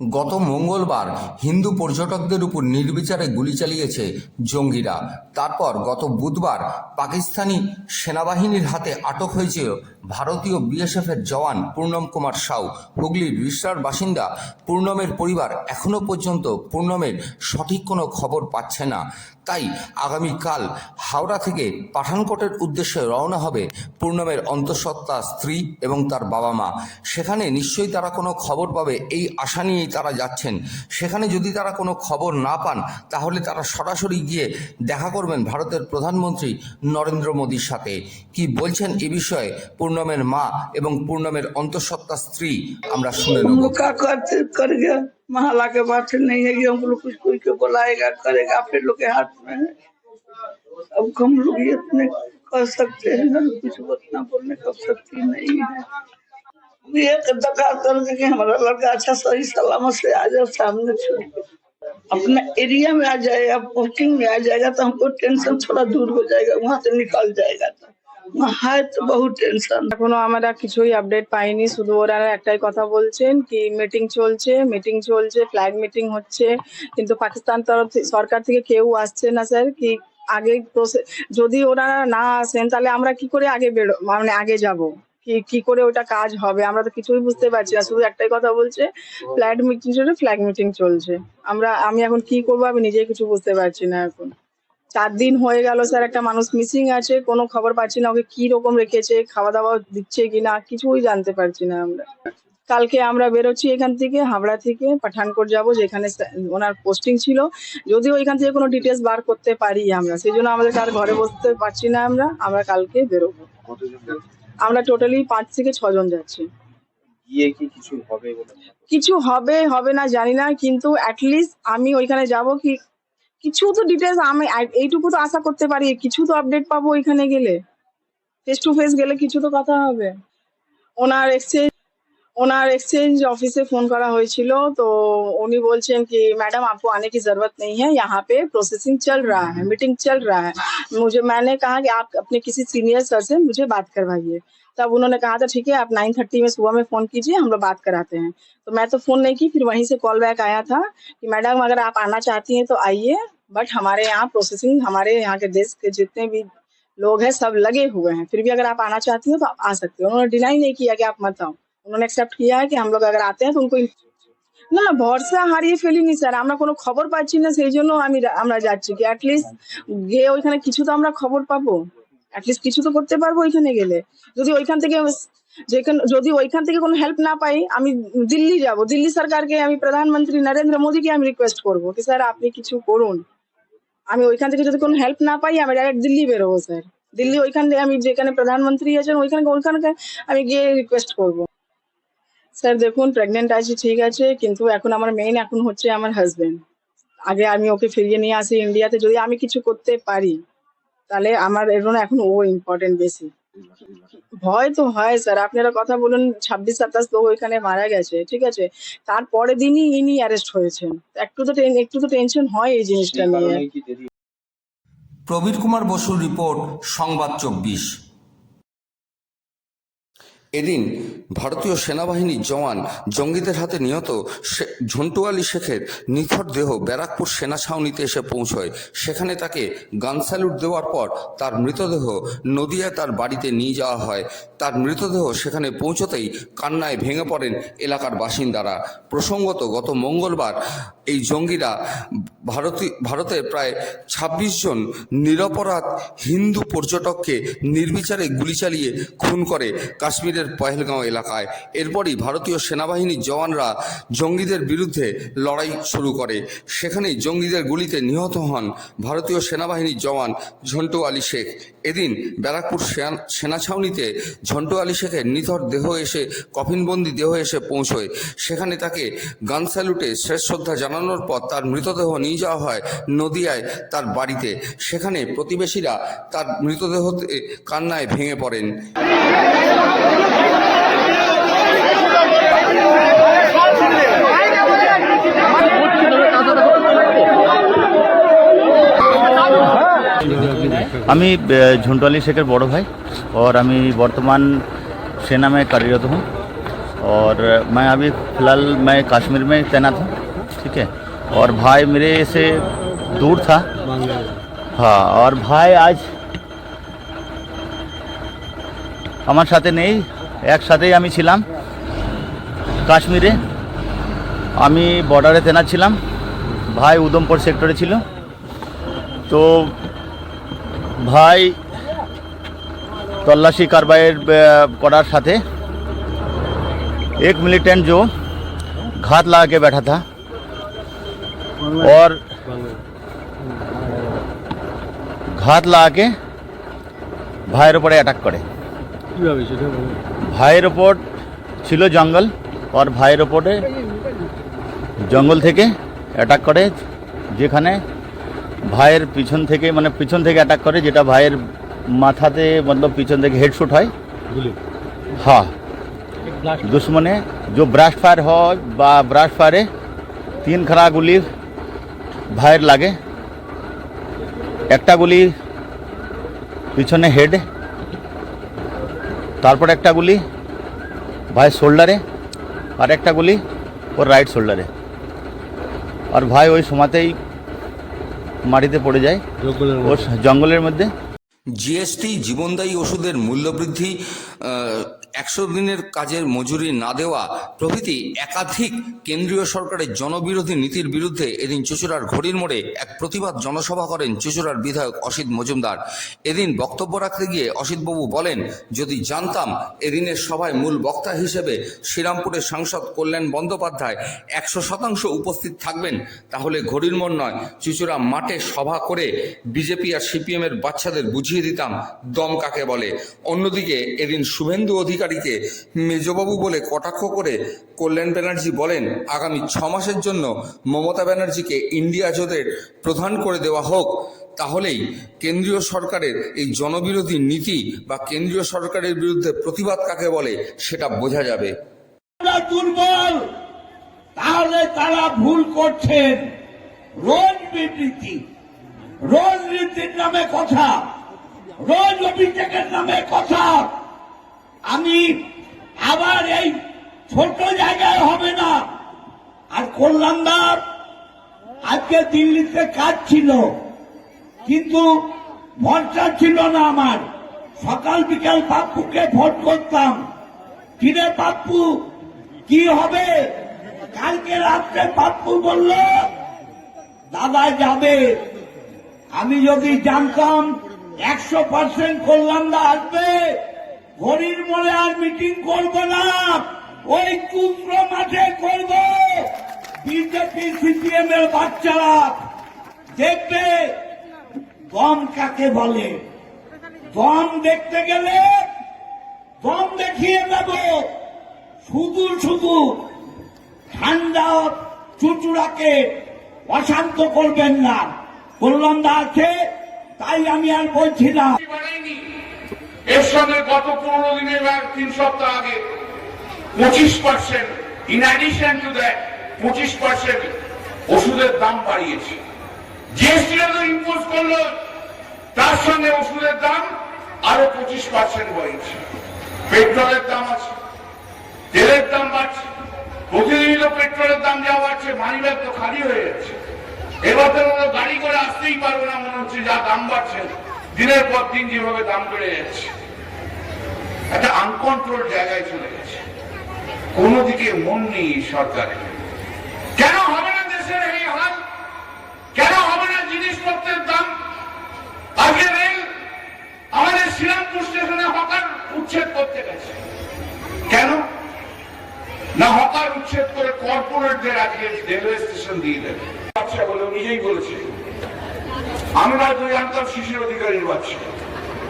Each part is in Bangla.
গত মঙ্গলবার হিন্দু পর্যটকদের উপর নির্বিচারে গুলি চালিয়েছে জঙ্গিরা। তারপর গত বুধবার পাকিস্তানি সেনাবাহিনীর হাতে আটক হয়েছিল ভারতীয় বিএসএফের জওয়ান পূর্ণম কুমার সাউ। হুগলির রিসরার বাসিন্দা পূর্ণমের পরিবার এখনও পর্যন্ত পূর্ণমের সঠিক কোনো খবর পাচ্ছে না। তাই আগামীকাল হাওড়া থেকে পাঠানকোটের উদ্দেশ্যে রওনা হবে পূর্ণমের অন্তঃসত্ত্বা স্ত্রী এবং তার বাবা মা সেখানে নিশ্চয়ই তারা কোনো খবর পাবে এই আশা নিয়েই তারা যাচ্ছেন সেখানে যদি তারা কোনো খবর না পান তাহলে তারা সরাসরি গিয়ে দেখা করবেন ভারতের প্রধানমন্ত্রী নরেন্দ্র মোদীর সাথে কি বলছেন এ বিষয়ে পূর্ণমের মা এবং পূর্ণমের অন্তঃসত্ত্বা স্ত্রী আমরা শুনে हम নেব लोग का करते कर गया महला के बात नहीं है कि हम लोग कुछ कोई के बुलाएगा करेगा आप लोग के हाथ में है अब हम लोग ये इतने कर सकते हैं ना कुछ उतना बोलने का शक्ति नहीं है ये दका कर कि हमारा लड़का अच्छा सही सलामत से आ जाए सामने छोड़ के। अपना एरिया में आ जाएगा पोस्टिंग में आ जाएगा तो हमको टेंशन थोड़ा दूर हो जाएगा वहां से निकल जाएगा तो वहाँ है तो बहुत टेंशन এখনো আমরা কিছুই আপডেট পাইনি শুধু ওরা একটাই কথা বলছেন কি মিটিং চলছে মিটিং চলছে ফ্ল্যাগ মিটিং হচ্ছে কিন্তু পাকিস্তান তরফ থেকে- সরকার থেকে কেউ আসছে না স্যার কি আগে প্রসে- যদি ওরা না আসেন তাহলে আমরা কি করে আগে বেরো মানে আগে যাব কি করে ওটা কাজ হবে? আমরা তো কিছুই বুঝতে পারছি না। শুধু একটাই কথা বলছে, ফ্ল্যাট মিটিং চলছে ফ্ল্যাগ মিটিং চলছে। আমরা, আমি এখন কি করব আমি নিজেই কিছু বুঝতে পারছি না এখন। চার দিন হয়ে গেল স্যার, একটা মানুষ মিসিং আছে, কোনো খবর পাচ্ছি না, ওকে কি রকম রেখেছে খাওয়া দাওয়া দিচ্ছে কিনা কিছুই জানতে পারছি না আমরা। কালকে আমরা বেরোচ্ছি এখান থেকে, হাবড়া থেকে পাঠানকোট যাব, যেখানে ওনার পোস্টিং ছিল। যদিও এখান থেকে কোনো ডিটেলস বার করতে পারি আমরা, সেই জন্য আমাদের আর ঘরে বসতে পারছি না আমরা আমরা কালকে বেরোবো। আমরা টোটালি পাঁচ থেকে ছজন যাচ্ছি। গিয়ে কি কিছু হবে? কিছু হবে হবে না জানি না কিন্তু অ্যাটলিস্ট আমি ওইখানে যাব কি কিছু তো ডিটেলস আমি এইটুকু তো আশা করতে পারি কিছু তো আপডেট পাবো ওইখানে গেলে। ফেস টু ফেস গেলে কিছু তো কথা হবে। ওনার এক্সচেঞ্জ ওনার এক্সচেঞ্জ অফিসে ফোন করা হয়েছিল, তো উনি বলছেন कि मैडम आपको आने की ज़रूरत नहीं है यहाँ पे प्रोसेसिंग चल रहा है मीटिंग चल रहा है। मुझे, मैंने कहा कि आप अपने किसी सीनियर सर से मुझे बात करवाइए। तब उन्होंने कहा था, ठीक है, आप नाइन थर्टी में सुबह में फ़ोन कीजिए, हम लोग बात कराते हैं। तो मैं तो फ़ोन नहीं की, फिर वहीं से कॉल बैक आया था कि मैडम अगर आप आना चाहती हैं तो आइए बट हमारे यहाँ प्रोसेसिंग हमारे यहाँ के देश के जितने भी लोग हैं, सब लगे हुए हैं। फिर भी अगर आप आना चाहती हो तो आप आ सकते हो। उन्होंने डिनाई नहीं किया कि आप मत आओ। उन्होंने एक्सेप्ट किया है कि हम लोग अगर आते हैं तो उनको না ভরসা হারিয়ে ফেলিনি স্যার আমরা কোনো খবর পাচ্ছি না সেই জন্য আমি আমরা যাচ্ছি কি অ্যাটলিস্ট গিয়ে ওইখানে কিছু তো আমরা খবর পাবো অ্যাটলিস্ট কিছু তো করতে পারবো ওইখানে গেলে যদি ওইখান থেকে যেখানে যদি ওইখান থেকে কোনো হেল্প না পাই আমি দিল্লি যাব দিল্লি সরকারকে আমি প্রধানমন্ত্রী নরেন্দ্র মোদীকে আমি রিকোয়েস্ট করবো কি স্যার আপনি কিছু করুন আমি ওইখান থেকে যদি কোনো হেল্প না পাই আমি ডাইরেক্ট দিল্লি বেরোবো স্যার দিল্লি ওইখান থেকে আমি যেখানে প্রধানমন্ত্রী আছেন ওইখানে ওইখানে আমি গিয়ে রিকোয়েস্ট করবো স্যার দেখুন প্রেগনেন্ট আছি ঠিক আছে কিন্তু এখন আমার মেইন এখন হচ্ছে আমার হাজবেন্ড আগে আমি ওকে ফিরিয়ে নিয়ে আসি ইন্ডিয়াতে যদি আমি কিছু করতে পারি তাহলে আমার এর জন্য এখন ও ইম্পর্টেন্ট বেশি। ভয় তো হয় স্যার আপনারা কথা বলুন ছাব্বিশ সাতাশ লোক ওইখানে মারা গেছে ঠিক আছে। তারপরের দিনই ইনি অ্যারেস্ট হয়েছেন। একটু তো একটু তো টেনশন হয় এই জিনিসটা নিয়ে। প্রবীর কুমার বসুর রিপোর্ট সংবাদ চব্বিশ। এদিন ভারতীয় সেনাবাহিনীর জওয়ান জঙ্গিদের হাতে নিহত ঝন্টু আলী শেখের নিথর দেহ ব্যারাকপুর সেনা ছাউনিতে এসে পৌঁছয়। সেখানে তাকে গান স্যালুট দেওয়ার পর তার মৃতদেহ নদিয়ায় তার বাড়িতে নিয়ে যাওয়া হয়। তার মৃতদেহ সেখানে পৌঁছতেই কান্নায় ভেঙে পড়েন এলাকার বাসিন্দারা। প্রসঙ্গত গত মঙ্গলবার এই জঙ্গিরা ভারতী ভারতের প্রায় ছাব্বিশ জন নিরপরাধ হিন্দু পর্যটককে নির্বিচারে গুলি চালিয়ে খুন করে কাশ্মীরের পহেলগাঁও এলাকায়। এরপরই ভারতীয় সেনাবাহিনীর জওয়ানরা জঙ্গিদের বিরুদ্ধে লড়াই শুরু করে। সেখানেই জঙ্গিদের গুলিতে নিহত হন ভারতীয় সেনাবাহিনীর জওয়ান ঝন্টু আলী শেখ। এদিন ব্যারাকপুর সেনা- ছাউনিতে ঝন্টু আলী শেখের নিথর দেহ এসে কফিনবন্দি দেহ এসে পৌঁছয়। সেখানে তাকে গান স্যালুটে শেষ শ্রদ্ধা জানানোর পর তার মৃতদেহ নিয়ে যাওয়া হয় নদিয়ায় তার বাড়িতে। সেখানে প্রতিবেশীরা তার মৃতদেহতে কান্নায় ভেঙে পড়েন। আমি झुंटवाली शेखर बड़ो भाई और আমি বর্তমান সেনা में कार्यरत हूँ और मैं अभी फ़िलहाल मैं कश्मीर में तैनात हूँ ठीक है और भाई मेरे से दूर था हाँ और भाई আজ আমার সাথে নেই একসাথেই আমি ছিলাম কাশ্মীরে আমি বর্ডারে তেনাত ছিলাম ভাই উদমপুর সেক্টরে ছিল তো ভাই तलाशी कार्रवाई करार साथे एक मिलिटेंट जो घात लगा के बैठा था और ঘাত লাগাকে ভাইয়ের ওপরে অ্যাটাক করে ভাইয়ের ওপর ছিল জঙ্গল আর ভাইয়ের ওপরে জঙ্গল থেকে অ্যাটাক করে যেখানে ভাইয়ের পিছন থেকে মানে পিছন থেকে অ্যাটাক করে যেটা ভাইয়ের মাথাতে মতলব পিছন থেকে হেডশুট হয় হ্যাঁ দুশ্মনে जो ब्रास्ट फायर হয় বা ব্রাস্ট ফায়ারে তিন খানা গুলি ভাইয়ের লাগে একটা গুলি পিছনে হেড তারপর একটা গুলি ভাই শোল্ডারে আর একটা গুলি ওর রাইট শোল্ডারে আর ভাই ওই সময়তেই মাটিতে পড়ে যায় জঙ্গলের মধ্যে। জিএসটি জীবনদায়ী ওষুধের মূল্যবৃদ্ধি একশো দিনের কাজের মজুরি না দেওয়া প্রভৃতি একাধিক কেন্দ্রীয় সরকারের জনবিরোধী নীতির বিরুদ্ধে এদিন চুচুড়ার ঘড়ির মোড়ে এক প্রতিবাদ জনসভা করেন চুচুড়ার বিধায়ক অসিত মজুমদার। এদিন বক্তব্য রাখতে গিয়ে অসিতবাবু বলেন, যদি জানতাম এদিনের সভায় মূল বক্তা হিসেবে শ্রীরামপুরের সাংসদ কল্যাণ বন্দ্যোপাধ্যায় একশো শতাংশ উপস্থিত থাকবেন, তাহলে ঘড়ির মোড় নয়, চুচুড়া মাঠে সভা করে বিজেপি আর সিপিএম এর বাচ্চাদের বুঝিয়ে দিতাম দম কাকে বলে। অন্যদিকে এদিন শুভেন্দু অধিকারীকে মেজবাবু বলে কটাক্ষ করে কল্যাণ ব্যানার্জি বলেন, আগামী ছ মাসের জন্য মমতা ব্যানার্জিকে ইন্ডিয়া জোটের প্রধান করে দেওয়া হোক। তাহলেই কেন্দ্রীয় সরকারের এই জনবিরোধী নীতি বা কেন্দ্রীয় সরকারের বিরুদ্ধে প্রতিবাদ কাকে বলে, সেটা বোঝা যাবে। দুর্বল। তাহলে তারা ভুল করছেন। রোজ বিবৃতি রোজ নীতির নামে কথা। রোজ অভিষেকের নামে কথা। আমি আবার এই ছোট জায়গায় হবে না। আর কল্যাণদার আজকে দিল্লিতে কাজ ছিল, কিন্তু ভরসা ছিল না আমার। সকাল বিকাল পাপ্পুকে ভোট করতাম। কিরে পাপ্পু কি হবে? কালকে রাত্রে পাপ্পু বলল, দাদা যাবে। আমি যদি জানতাম একশো পার্সেন্ট কল্যাণদা আসবে ঘড়ির মোড়ে আর মিটিং করব না। ওই চুদ্র মাঠে করব। বিজেপি সিপিএম এর বাচ্চারা দেখবে দম কাকে বলে? দম দেখতে গেলে দম দেখিয়ে দেব। শুধু শুধু ঠান্ডা চুচুড়াকে অশান্ত করবেন না। কল্যাণদা আছে। তাই আমি আর বলছি না। এর সঙ্গে গত পনেরো দিনের বা তিন সপ্তাহ আগে পঁচিশ percent in addition to that পঁচিশ পার্সেন্ট ওষুধের দাম বাড়িয়েছে। জিএসটি তো ইম্পোজ করল, তার সঙ্গে ওষুধের দাম আরও পঁচিশ পার্সেন্ট বাড়িয়েছে। পেট্রোলের দাম আছে, তেলের দাম বাড়ছে, প্রতিদিনই তো পেট্রোলের দাম যা বাড়ছে মানিব্যাগ তো খালি হয়ে যাচ্ছে। এবার তো গাড়ি করে আসতেই পারব না, মনে হচ্ছে যা দাম বাড়ছে। দিনের পর দিন যেভাবে দাম বেড়ে যাচ্ছে, একটা আনকন্ট্রোল জায়গায় চলে গেছে। কোনো দিকে মন নেই এই সরকারের। কেন হবে না দেশের এই হাল? কেন হবে না জিনিসপত্রের দাম? আগে রেল আমাদের শ্রীরামপুর স্টেশনে হকার উচ্ছেদ করতে গেছে। কেন? না হকার উচ্ছেদ করে কর্পোরেটদের আজকে রেলওয়ে স্টেশন দিয়ে দেবে। বাচ্চা বলে নিজেই বলেছে। আমি হয়তো জানতাম শিশির অধিকারীর বাচ্চা।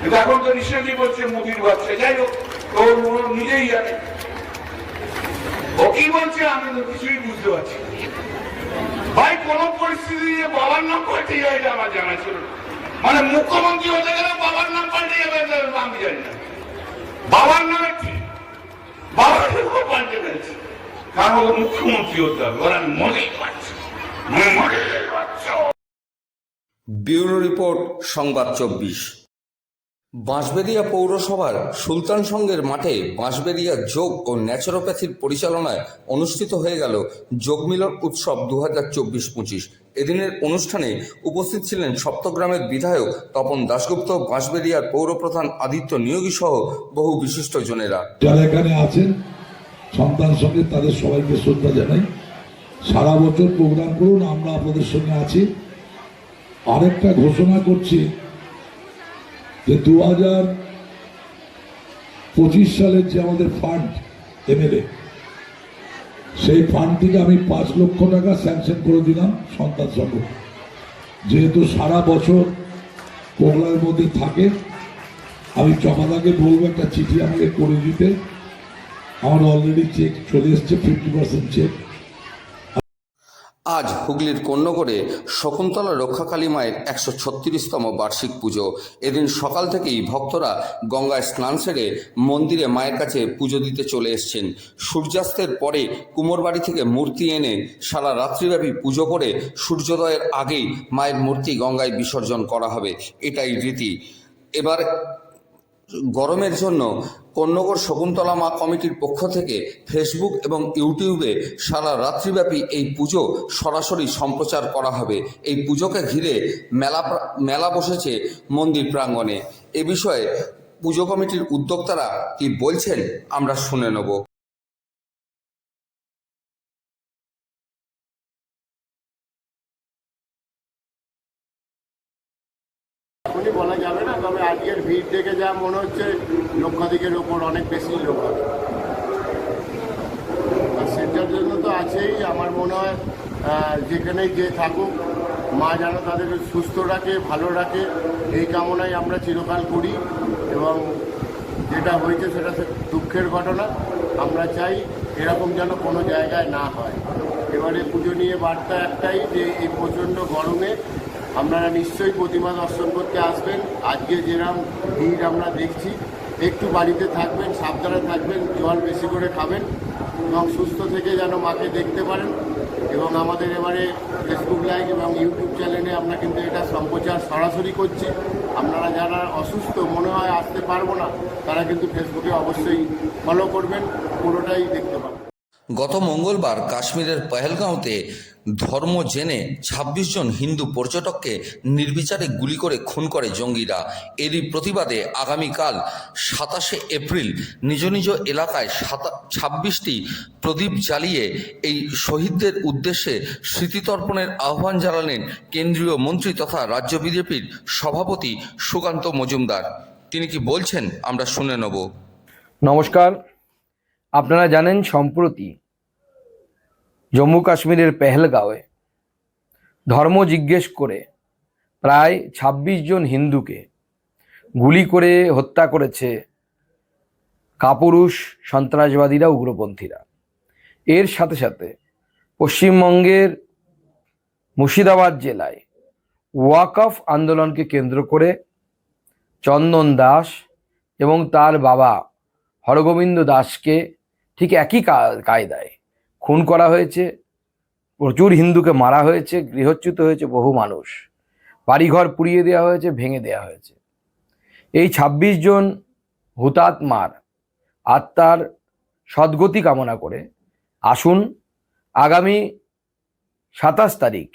কিন্তু এখন তো নিশ্চয়ই বলছে মোদির বাচ্চা। যাই হোক ও নিজেই জানে। ও কি বলছে আমি তো কিছুই বুঝতে পারছি ভাই, কোন পরিস্থিতি নিয়ে বাবার নাম পাল্টে যায় এটা আমার জানা ছিল মানে মুখ্যমন্ত্রী হতে গেলে বাবার নাম পাল্টে যাবে আমি জানি না। বাবার নামে ঠিক বাবার নামও পাল্টে গেছে কারণ মুখ্যমন্ত্রী হতে হবে। ওরা মোদী পাচ্ছে মোদীর বাচ্চা। ব্যুরো রিপোর্ট, সংবাদ চব্বিশ। বাঁশবেড়িয়া পৌরসভার সুলতান সংঘের মাঠে বাঁশবেড়িয়া যোগ ও ন্যাচুরোপ্যাথির পরিচালনায় অনুষ্ঠিত হয়ে গেল যোগ মিলন উৎসব দু হাজার চব্বিশ পঁচিশ। এদিনের অনুষ্ঠানে উপস্থিত ছিলেন সপ্তগ্রামের বিধায়ক তপন দাশগুপ্ত, বাঁশবেড়িয়ার পৌরপ্রধান আদিত্য নিয়োগী সহ বহু বিশিষ্টজনেরা যারা এখানে আছেন, সন্তান সঙ্গে তাদের সবাইকে শ্রদ্ধা জানাই। সারা বছর প্রোগ্রাম করুন, আমরা আপনাদের সঙ্গে আছি। আরেকটা ঘোষণা করছি যে দু হাজার পঁচিশ সালের যে আমাদের ফান্ড এমএলএ সেই ফান্ড থেকে আমি পাঁচ লক্ষ টাকা স্যাংশন করে দিলাম সন্তান সংঘ। যেহেতু সারা বছর প্রোগ্রামের মধ্যে থাকে, আমি জমাদাকে বলব একটা চিঠি আমাকে করে দিতে। আমার অলরেডি চেক চলে এসছে ফিফটি পার্সেন্ট চেক আজ হুগলির কন্যগড়ে শকুন্তলা রক্ষাকালী মায়ের একশো ছত্রিশতম বার্ষিক পুজো। এদিন সকাল থেকেই ভক্তরা গঙ্গায় স্নান সেরে মন্দিরে মায়ের কাছে পুজো দিতে চলে এসছেন। সূর্যাস্তের পরে কুমোরবাড়ি থেকে মূর্তি এনে সারা রাত্রিব্যাপী পুজো করে সূর্যোদয়ের আগেই মায়ের মূর্তি গঙ্গায় বিসর্জন করা হবে। এটাই রীতি। এবার গরমের জন্য কন্যগড় শকুন্তলা মা কমিটির পক্ষ থেকে ফেসবুক এবং ইউটিউবে সারা রাত্রিব্যাপী এই পুজো সরাসরি সম্প্রচার করা হবে। এই পুজোকে ঘিরে মেলা মেলা বসেছে মন্দির প্রাঙ্গণে। এ বিষয়ে পুজো কমিটির উদ্যোক্তারা কি বলছেন, আমরা শুনে নেব। দেখে যা মনে হচ্ছে লক্ষাধিকের ওপর অনেক বেশি লোক আর সেটার জন্য তো আছেই, আমার মনে হয় যেখানেই যে থাকুক, মা যেন তাদের সুস্থ রাখে, ভালো রাখে, এই কামনাই আমরা চিরকাল করি। এবং যেটা হয়েছে সেটা দুঃখের ঘটনা। আমরা চাই এরকম যেন কোনো জায়গায় না হয়। এবারে পুজো নিয়ে বার্তা একটাই যে এই প্রচণ্ড গরমে আপনারা নিশ্চয়ই প্রতিমা দর্শন করতে আসবেন। আজকে যেরকম ভিড় আমরা দেখছি, একটু বাড়িতে থাকবেন, সাবধানে থাকবেন, জল বেশি করে খাবেন, এবং সুস্থ থেকে যেন মাকে দেখতে পারেন। এবং আমাদের এবারে ফেসবুক লাইভ এবং ইউটিউব চ্যানেলে আমরা কিন্তু এটা সম্প্রচার সরাসরি করছি। আপনারা যারা অসুস্থ, মনে হয় আসতে পারব না, তারা কিন্তু ফেসবুকে অবশ্যই ফলো করবেন, পুরোটাই দেখতে পাবেন। গত মঙ্গলবার কাশ্মীরের পহেলগাঁওতে ধর্ম জেনে ২৬ জন হিন্দু পর্যটককে নির্বিচারে গুলি করে খুন করে জঙ্গিরা। এরই প্রতিবাদে আগামীকাল সাতাশে এপ্রিল নিজ নিজ এলাকায় ছাব্বিশটি প্রদীপ জ্বালিয়ে এই শহীদদের উদ্দেশ্যে স্মৃতিতর্পণের আহ্বান জানালেন কেন্দ্রীয় মন্ত্রী তথা রাজ্য বিজেপির সভাপতি সুকান্ত মজুমদার। তিনি কি বলছেন? আমরা শুনে নেব। নমস্কার। আপনারা জানেন সম্প্রতি জম্মু কাশ্মীরের পেহেলগাঁওয়ে। ধর্ম জিজ্ঞেস করে প্রায় ২৬ জন হিন্দুকে গুলি করে হত্যা করেছে কাপুরুষ সন্ত্রাসবাদীরা, উগ্রপন্থীরা। এর সাথে সাথে পশ্চিমবঙ্গের মুর্শিদাবাদ জেলায় ওয়াকফ আন্দোলনকে কেন্দ্র করে চন্দন দাস এবং তার বাবা হরগোবিন্দ দাসকে ঠিক একই কায়দায় খুন করা হয়েছে, প্রচুর হিন্দুকে মারা হয়েছে, গৃহচ্যুত হয়েছে বহু মানুষ। বাড়িঘর পুড়িয়ে দেওয়া হয়েছে, ভেঙে দেওয়া হয়েছে। এই ২৬ জন হুতাত্মার আত্মার সদ্গতি কামনা করে আসুন আগামী সাতাশ তারিখ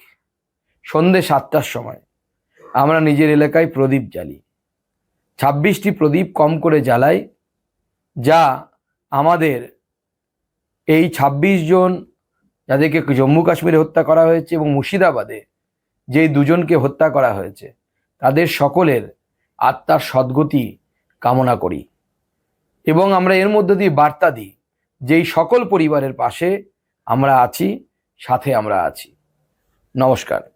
সন্ধে সাতটার সময় আমরা নিজের এলাকায় প্রদীপ জ্বালি। ছাব্বিশটি প্রদীপ কম করে জ্বালাই, যা আমাদের এই ২৬ জন যাদেরকে জম্মু কাশ্মীরে হত্যা করা হয়েছে এবং মুর্শিদাবাদে যেই দুজনকে হত্যা করা হয়েছে, তাদের সকলের আত্মার সদ্গতি কামনা করি। এবং আমরা এর মধ্যে দিয়ে বার্তা দিই, যেই সকল পরিবারের পাশে আমরা আছি, সাথে আমরা আছি। নমস্কার।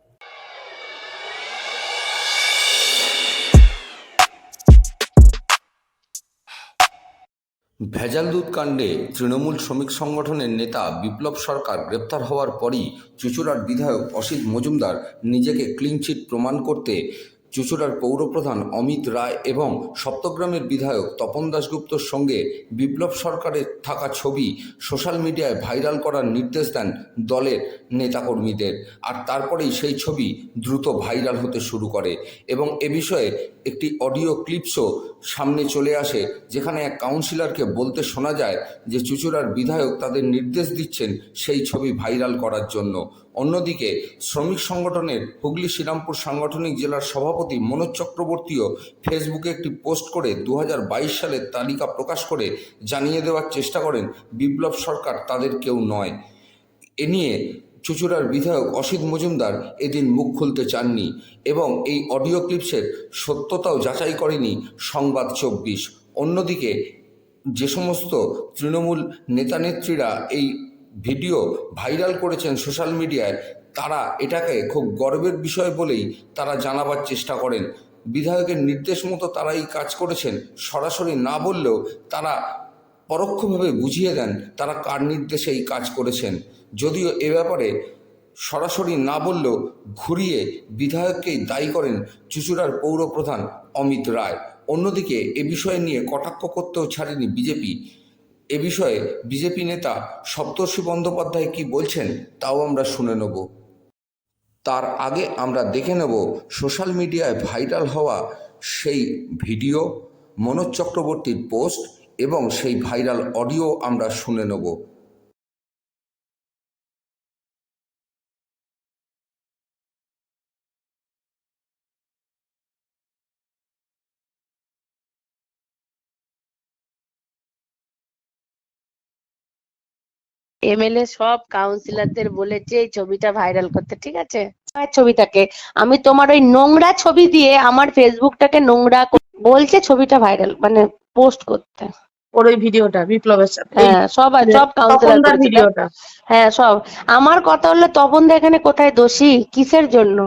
ভেজাল দুধ কাণ্ডে তৃণমূল শ্রমিক সংগঠনের নেতা বিপ্লব সরকার গ্রেপ্তার হওয়ার পরই চুচুড়ার বিধায়ক অসিত মজুমদার নিজেকে ক্লিনচিট প্রমাণ করতে চুচুড়ার পৌরপ্রধান অমিত রায় এবং সপ্তগ্রামের বিধায়ক তপন দাশগুপ্তর সঙ্গে বিপ্লব সরকারের থাকা ছবি সোশ্যাল মিডিয়ায় ভাইরাল করার নির্দেশ দেন দলের নেতাকর্মীদের। আর তারপরেই সেই ছবি দ্রুত ভাইরাল হতে শুরু করে এবং এ বিষয়ে একটি অডিও ক্লিপসও সামনে চলে আসে, যেখানে এক কাউন্সিলরকে বলতে শোনা যায় যে চুচুড়ার বিধায়ক তাদের নির্দেশ দিচ্ছেন সেই ছবি ভাইরাল করার জন্য। অন্যদিকে শ্রমিক সংগঠনের হুগলি শ্রীরামপুর সাংগঠনিক জেলার সভাপতি মনোজ চক্রবর্তীও ফেসবুকে একটি পোস্ট করে দু হাজার বাইশ সালের তালিকা প্রকাশ করে জানিয়ে দেওয়ার চেষ্টা করেন, বিপ্লব সরকার তাদের কেউ নয়। এ নিয়ে চুচুড়ার বিধায়ক অসিত মজুমদার এদিন মুখ খুলতে চাননি এবং এই অডিও ক্লিপসের সত্যতাও যাচাই করেনি সংবাদ চব্বিশ। অন্যদিকে যে সমস্ত তৃণমূল নেতানেত্রীরা এই ভিডিও ভাইরাল করেছেন সোশ্যাল মিডিয়ায়, তারা এটাকে খুব গর্বের বিষয় বলেই তারা জানাবার চেষ্টা করেন। বিধায়কের নির্দেশ মতো তারা এই কাজ করেছেন, সরাসরি না বললেও তারা পরোক্ষভাবে বুঝিয়ে দেন তারা কার নির্দেশে এই কাজ করেছেন। যদিও এ ব্যাপারে সরাসরি না বললেও ঘুরিয়ে বিধায়ককেই দায়ী করেন চুচুড়ার পৌরপ্রধান অমিত রায়। অন্যদিকে এ বিষয় নিয়ে কটাক্ষ করতেও ছাড়েনি বিজেপি। এ বিষয়ে বিজেপি নেতা সপ্তর্ষি বন্দ্যোপাধ্যায় কি বলছেন তাও আমরা শুনে নেব। তার আগে আমরা দেখে নেব সোশ্যাল মিডিয়ায় ভাইরাল হওয়া সেই ভিডিও, মনোজ চক্রবর্তীর পোস্ট এবং সেই ভাইরাল অডিও আমরা শুনে নেব। এমএলএ সব কাউন্সিলরদের বলেছে এই ছবিটা ভাইরাল করতে ঠিক আছে? ছবিটাকে আমি তোমার ওই নোংরা ছবি দিয়ে আমার ফেসবুকটাকে নোংরা বলছে ছবিটা ভাইরাল মানে পোস্ট করতে। ওর ওই ভিডিওটা বিপ্লবের সাথে। হ্যাঁ সব সব কাউন্সিলর ভিডিওটা। হ্যাঁ সব। আমার কথা হলো তপন এখানে কোথায় দোষী? কিসের জন্য?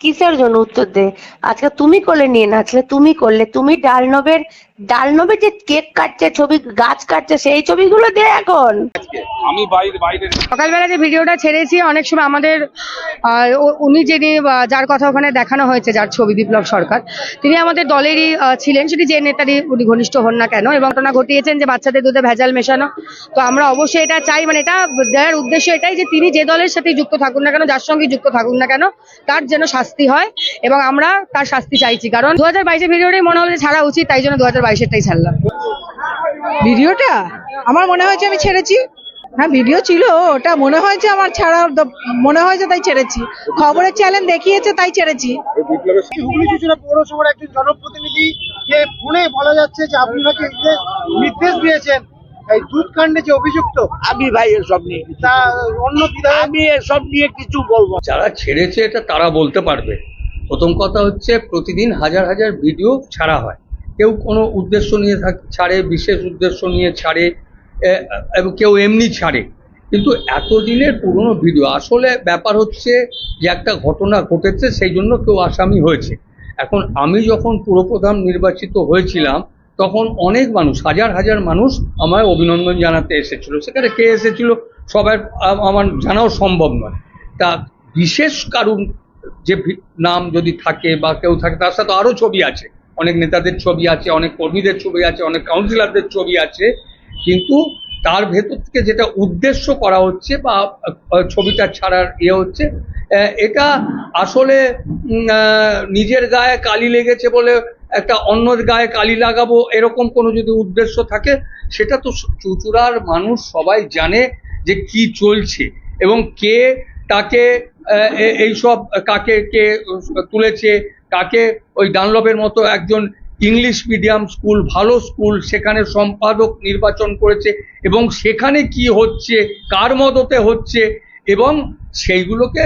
কিসের জন্য উত্তর দে? আজকে তুমি করলে নিয়ে নাচলে তুমি করলে। তুমি ডালনবের ডালনবের যে কেক কাটছে ছবি গাছ কাটছে সেই ছবিগুলো দে এখন। আমি বাইরে বাইরে সকালবেলা যে ভিডিওটা ছেড়েছি অনেক সময় আমাদের আহ, ও- উনি যিনি আহ, যার কথা ওখানে দেখানো হয়েছে যার ছবি বিপ্লব সরকার তিনি আমাদের দলেরই আহ, ছিলেন। সেটি যে নেতারই উনি ঘনিষ্ঠ হন না কেন এবং ঘটনা ঘটিয়েছেন যে বাচ্চাদের দুধে ভেজাল মেশানো। তো আমরা অবশ্যই এটা চাই মানে এটা দেওয়ার উদ্দেশ্য এটাই যে তিনি যে দলের সাথে যুক্ত থাকুন না কেন যার সঙ্গে যুক্ত থাকুন না কেন তার যেন শাস্তি হয় এবং আমরা তার শাস্তি চাইছি। কারণ দু হাজার বাইশের ভিডিওটাই মনে হলো ছাড়া উচিত তাই জন্য দু হাজার বাইশেরটাই ছাড়লাম। ভিডিওটা? আমার মনে হয়েছে আমি ছেড়েছি। হ্যাঁ ভিডিও ছিল ওটা মনে হয়েছে আমার ছাড়া মনে হয়েছে তাই ছেড়েছি। খবরের চ্যানেল দেখিয়েছে তাই ছেড়েছি। পৌরসভার একজন জনপ্রতিনিধি ফোনে বলা যাচ্ছে যে আপনি নাকি নির্দেশ দিয়েছেন এই দুধ কাণ্ডে যে অভিযুক্ত আমি ভাই এসব নিয়ে তা অন্য আমি এসব নিয়ে কিছু বলব যারা ছেড়েছে এটা তারা বলতে পারবে। প্রথম কথা হচ্ছে প্রতিদিন হাজার হাজার ভিডিও ছাড়া হয়। কেউ কোনো উদ্দেশ্য নিয়ে থাক ছাড়ে বিশেষ উদ্দেশ্য নিয়ে ছাড়ে এবং কেউ এমনি ছাড়ে। কিন্তু এতদিনের পুরনো ভিডিও আসলে ব্যাপার হচ্ছে যে একটা ঘটনা ঘটেছে সেই জন্য কেউ আসামি হয়েছে। এখন আমি যখন পুরপ্রধান নির্বাচিত হয়েছিলাম তখন অনেক মানুষ, হাজার হাজার মানুষ আমায় অভিনন্দন জানাতে এসেছিল। সেখানে কে এসেছিল? সবার আমার জানাও সম্ভব নয়। তা বিশেষ কারণ যে নাম যদি থাকে বা কেউ থাকে, তার সাথে আরও ছবি আছে। অনেক নেতাদের ছবি আছে, অনেক কর্মীদের ছবি আছে, অনেক কাউন্সিলরদের ছবি আছে। কিন্তু তার ভেতর থেকে যেটা উদ্দেশ্য করা হচ্ছে বা ছবিটা ছাড়ার ইয়ে হচ্ছে এটা আসলে নিজের গায়ে কালি লেগেছে বলে একটা অন্যের গায়ে কালি লাগাবো, এরকম কোনো যদি উদ্দেশ্য থাকে, সেটা তো চুচুড়ার মানুষ সবাই জানে যে কি চলছে এবং কে তাকে এইসব কাকে কে তুলেছে, কাকে ওই ডানলবের মতো একজন ইংলিশ মিডিয়াম স্কুল, ভালো স্কুল, সেখানে সম্পাদক নির্বাচন করেছে এবং সেখানে কি হচ্ছে, কার মদতে হচ্ছে এবং সেইগুলোকে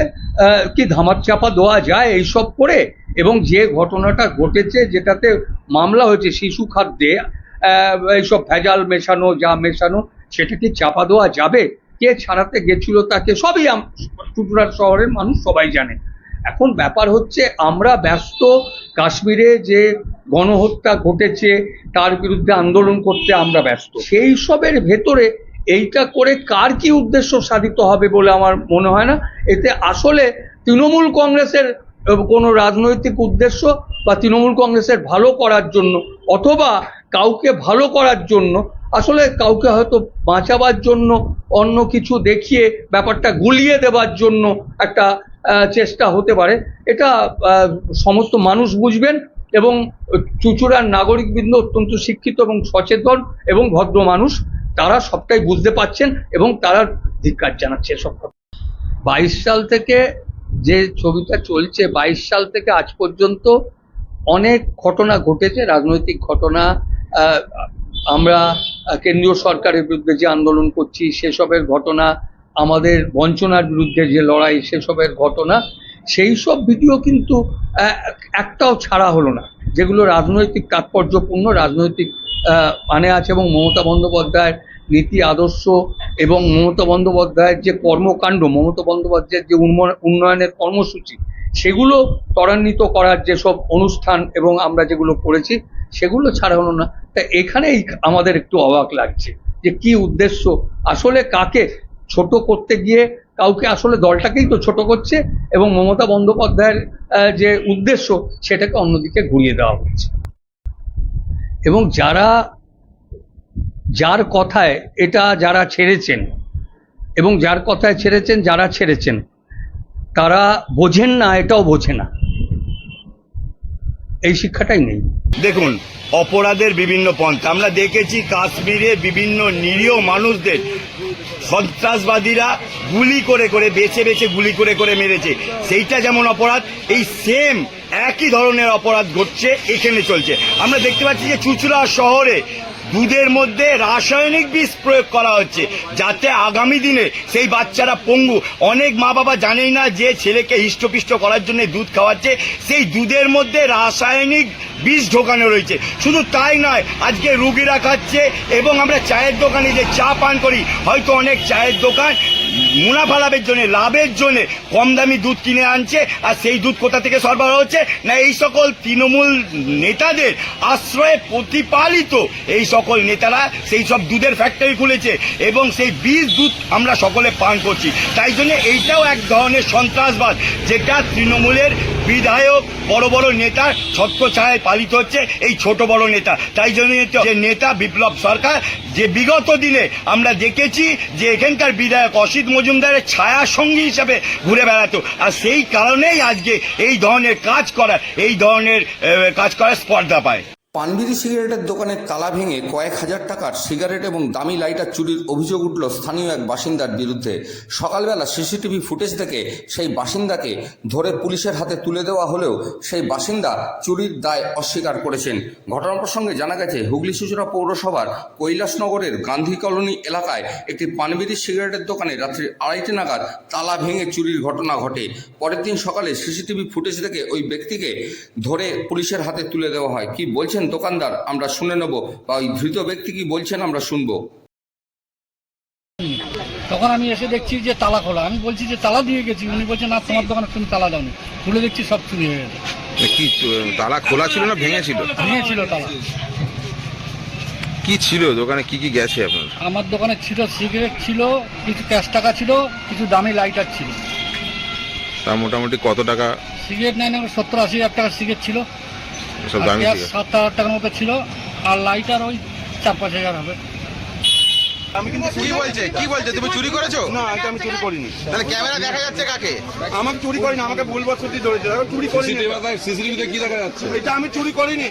কি ধামাচাপা দেওয়া যায় এইসব করে? এবং যে ঘটনাটা ঘটেছে যেটাতে মামলা হয়েছে শিশু খাদ্যে এইসব ভেজাল মেশানো, যা মেশানো, সেটা কি চাপা দেওয়া যাবে? কে ছাড়াতে গেছিল তাকে? সবই আম- শহরের মানুষ সবাই জানে। এখন ব্যাপার হচ্ছে আমরা ব্যস্ত, কাশ্মীরে যে গণহত্যা ঘটেছে, তার বিরুদ্ধে আন্দোলন করতে আমরা ব্যস্ত। সেই সবের ভেতরে এইটা করে কার কি উদ্দেশ্য সাধিত হবে বলে আমার মনে হয় না। এতে আসলে তৃণমূল কংগ্রেসের কোনো রাজনৈতিক উদ্দেশ্য বা তৃণমূল কংগ্রেসের ভালো করার জন্য অথবা কাউকে ভালো করার জন্য, আসলে কাউকে হয়তো বাঁচাবার জন্য, অন্য কিছু দেখিয়ে ব্যাপারটা গুলিয়ে দেবার জন্য একটা চেষ্টা হতে পারে। এটা সমস্ত মানুষ বুঝবেন এবং চুচুড়ার নাগরিকবৃন্দ অত্যন্ত শিক্ষিত এবং সচেতন এবং ভদ্র মানুষ, তারা সবটাই বুঝতে পারছেন এবং তারা ধিক্কার জানাচ্ছে সব বাইশ সাল থেকে যে ছবিটা চলছে বাইশ সাল থেকে আজ পর্যন্ত অনেক ঘটনা ঘটেছে, রাজনৈতিক ঘটনা আমরা কেন্দ্রীয় সরকারের বিরুদ্ধে যে আন্দোলন করছি, সেসবের ঘটনা, আমাদের বঞ্চনার বিরুদ্ধে যে লড়াই, সেসবের ঘটনা, সেই সব ভিডিও কিন্তু একটাও ছাড়া হলো না। যেগুলো রাজনৈতিক তাৎপর্যপূর্ণ, রাজনৈতিক মানে আছে এবং মমতা বন্দ্যোপাধ্যায়ের নীতি আদর্শ এবং মমতা বন্দ্যোপাধ্যায়ের যে কর্মকাণ্ড, মমতা বন্দ্যোপাধ্যায়ের যে উন্নয়নের কর্মসূচি, সেগুলো ত্বরান্বিত করার যেসব অনুষ্ঠান এবং আমরা যেগুলো করেছি, সেগুলো ছাড়া হলো না। তা এখানেই আমাদের একটু অবাক লাগছে যে কি উদ্দেশ্য, আসলে কাকে ছোট করতে গিয়ে কাউকে আসলে দলটাকেই তো ছোট করছে এবং মমতা বন্দ্যোপাধ্যায়ের যে উদ্দেশ্য, সেটাকে অন্যদিকে ঘুরিয়ে দেওয়া হচ্ছে। এবং যারা যার কথায় এটা যারা ছেড়েছেন এবং যার কথায় ছেড়েছেন, যারা ছেড়েছেন, তারা বোঝেন না, এটাও বোঝে না। এই শিক্ষাটাই নেই। দেখুন, অপরাধের বিভিন্ন পন্থা। আমরা দেখেছি কাশ্মীরে বিভিন্ন নিরীহ মানুষদের, সন্ত্রাসবাদীরা গুলি করে করে, বেছে বেছে গুলি করে করে মেরেছে। সেইটা যেমন অপরাধ, এই সেম একই ধরনের অপরাধ ঘটছে, এখানে চলছে। আমরা দেখতে পাচ্ছি যে চুচুড়া শহরে দুধের মধ্যে রাসায়নিক বিষ প্রয়োগ করা হচ্ছে, যাতে আগামী দিনে সেই বাচ্চারা পঙ্গু। অনেক মা বাবা জানেই না যে ছেলেকে হিষ্টপিষ্ট করার জন্য দুধ খাওয়াচ্ছে, সেই দুধের মধ্যে রাসায়নিক বিষ ঢোকানো রয়েছে। শুধু তাই নয়, আজকে রুগীরা খাচ্ছে এবং আমরা চায়ের দোকানে যে চা পান করি, হয়তো অনেক চায়ের দোকান মুনাফা লাভের জন্য লাভের জন্য কম দামি দুধ কিনে আনছে, আর সেই দুধ কোথা থেকে সরবরাহ হচ্ছে? না, এই সকল তৃণমূল নেতাদের আশ্রয়ে প্রতিপালিত এই সকল নেতারা সেই সব দুধের ফ্যাক্টরি খুলেছে, এবং সেই বীজ দুধ আমরা সকলে পান করছি। তাই জন্য এইটাও এক ধরনের সন্ত্রাসবাদ, যেটা তৃণমূলের বিধায়ক বড় বড় নেতা ছত্র ছত্রছায়ায় পালিত হচ্ছে, এই ছোট বড় নেতা। তাই জন্য যে নেতা বিপ্লব সরকার, যে বিগত দিনে আমরা দেখেছি যে এখানকার বিধায়ক অসিত মজুমদারের ছায়া সঙ্গী হিসাবে ঘুরে বেড়াতো। আর সেই কারণেই আজকে এই ধরনের কাজ করা এই ধরনের কাজ করার স্পর্ধা পায়। পানবিড়ি সিগারেটের দোকানে তালা ভেঙে কয়েক হাজার টাকার সিগারেট এবং দামি লাইটার চুরির অভিযোগ উঠল স্থানীয় এক বাসিন্দার বিরুদ্ধে। সকালবেলা সিসিটিভি ফুটেজ থেকে সেই বাসিন্দাকে ধরে পুলিশের হাতে তুলে দেওয়া হলেও সেই বাসিন্দা চুরির দায় অস্বীকার করেছেন। ঘটনা প্রসঙ্গে জানা গেছে, হুগলি চুচুড়া পৌরসভার কৈলাসনগরের গান্ধী কলোনি এলাকায় একটি পানবিড়ি সিগারেটের দোকানে রাত্রি আড়াইটে নাগাদ তালা ভেঙে চুরির ঘটনা ঘটে। পরের দিন সকালে সিসিটিভি ফুটেজ থেকে ওই ব্যক্তিকে ধরে পুলিশের হাতে তুলে দেওয়া হয়। কি বলছেন দোকানদার আমরা শুনে নেব। বা ওই ধৃত ব্যক্তি কি বলছেন আমরা শুনব। তখন আমি এসে দেখছি যে তালা খোলা। আমি বলছি যে তালা দিয়ে গেছি। উনি বলছে না তোমার দোকানে তুমি তালা দাওনি। খুলে দেখছি সব চুরি হয়ে গেছে। কি তালা খোলা ছিল না ভেঙেছিল? ভেঙেছিল তালা। কি ছিল? দোকানে কি কি গেছে আপনার? আমার দোকানে ছিল সিগারেট ছিল কিছু ক্যাশ টাকা ছিল কিছু দামি লাইটার ছিল। তা মোটামুটি কত টাকা? সিগারেট নেয় না সত্তর আশি হাজার টাকার সিগারেট ছিল। সব আর দামি ছিল সাত হাজার টাকার মতো ছিল আর লাইটার ওই চার পাঁচ হাজার হবে। আমি কিন্তু কি বলছে কি বলছে? তুমি চুরি করেছ? না এটা আমি চুরি করিনি। তাহলে ক্যামেরা দেখা যাচ্ছে কাকে? আমাকে চুরি করিনি আমাকে ভুল বসতি ধরেছে। চুরি করিনি। সিসিটিভিতে কি দেখা যাচ্ছে? এটা আমি চুরি করিনি।